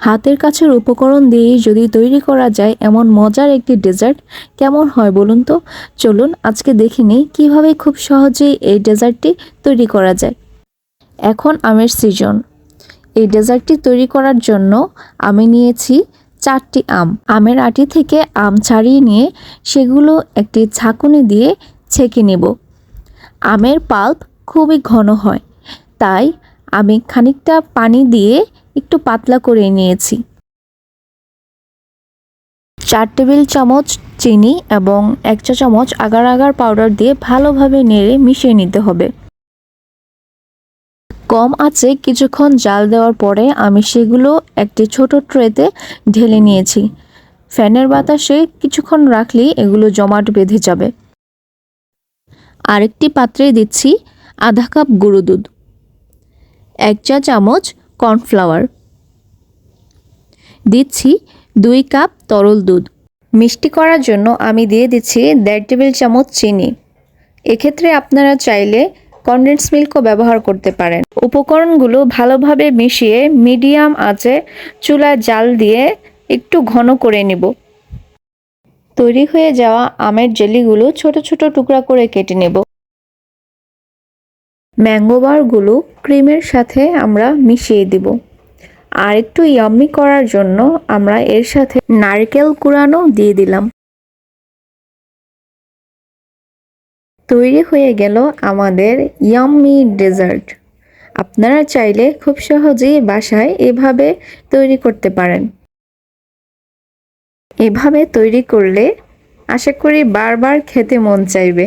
হাতের কাছের উপকরণ দিয়েই যদি তৈরি করা যায় এমন মজার একটি ডেজার্ট, কেমন হয় বলুন তো? চলুন আজকে দেখে নিই কীভাবে খুব সহজেই এই ডেজার্টটি তৈরি করা যায়। এখন আমের সিজন। এই ডেজার্টটি তৈরি করার জন্য আমি নিয়েছি চারটি আম। আমের আটি থেকে আম ছাড়িয়ে নিয়ে সেগুলো একটি ছাঁকুনি দিয়ে ছেঁকে নেব। আমের পাল্প খুবই ঘন হয়, তাই আমি খানিকটা পানি দিয়ে একটু পাতলা করে নিয়েছি। চার টেবিল চামচ চিনি এবং এক চা চামচ আগার আগার পাউডার দিয়ে ভালোভাবে নেড়ে মিশিয়ে নিতে হবে। কম আছে কিছুক্ষণ জাল দেওয়ার পরে আমি সেগুলো একটি ছোট ট্রেতে ঢেলে নিয়েছি। ফ্যানের বাতাসে কিছুক্ষণ রাখলেই এগুলো জমাট বেঁধে যাবে। আরেকটি পাত্রে দিচ্ছি আধা কাপ গুঁড়ো দুধ। এক চা চামচ কর্নফ্লাওয়ার। দিচ্ছি দুই কাপ তরল দুধ। মিষ্টি করার জন্য আমি দিয়ে দিচ্ছি দেড় টেবিল চামচ চিনি। এক্ষেত্রে আপনারা চাইলে কনডেন্স মিল্কও ব্যবহার করতে পারেন। উপকরণগুলো ভালোভাবে মিশিয়ে মিডিয়াম আঁচে চুলায় জাল দিয়ে একটু ঘন করে নেব। তৈরি হয়ে যাওয়া আমের জেলিগুলো ছোট ছোট টুকরা করে কেটে নেব। ম্যাঙ্গো বারগুলো ক্রিমের সাথে আমরা মিশিয়ে দিব। আর একটু ইয়াম্মি করার জন্য আমরা এর সাথে নারকেল কুড়ানো দিয়ে দিলাম। তৈরি হয়ে গেল আমাদের ইয়াম্মি ডেজার্ট। আপনারা চাইলে খুব সহজেই বাসায় এভাবে তৈরি করতে পারেন। এভাবে তৈরি করলে আশা করি বারবার খেতে মন চাইবে।